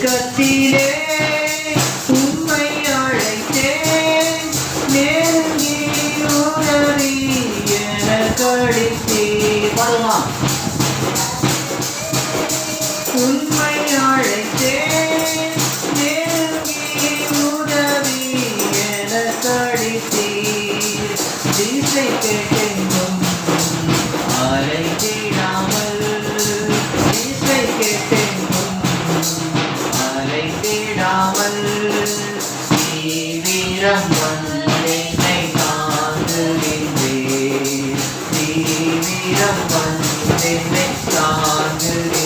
உறக்கத்திலே உண்மை அழைத்தேன். நெருங்கி உணரி என கழித்தீர் பாடலாம் உண்மை அழைத்தேன். நெருங்கி உணரி என கழித்தீர் திசை கேட்டெங்கும் அழைத்திடாமல் தேடாமல் நீ வீரம் வந்தேனை காண்கிறேன் நீ வீரம் வந்தேனை காண்கிறேன்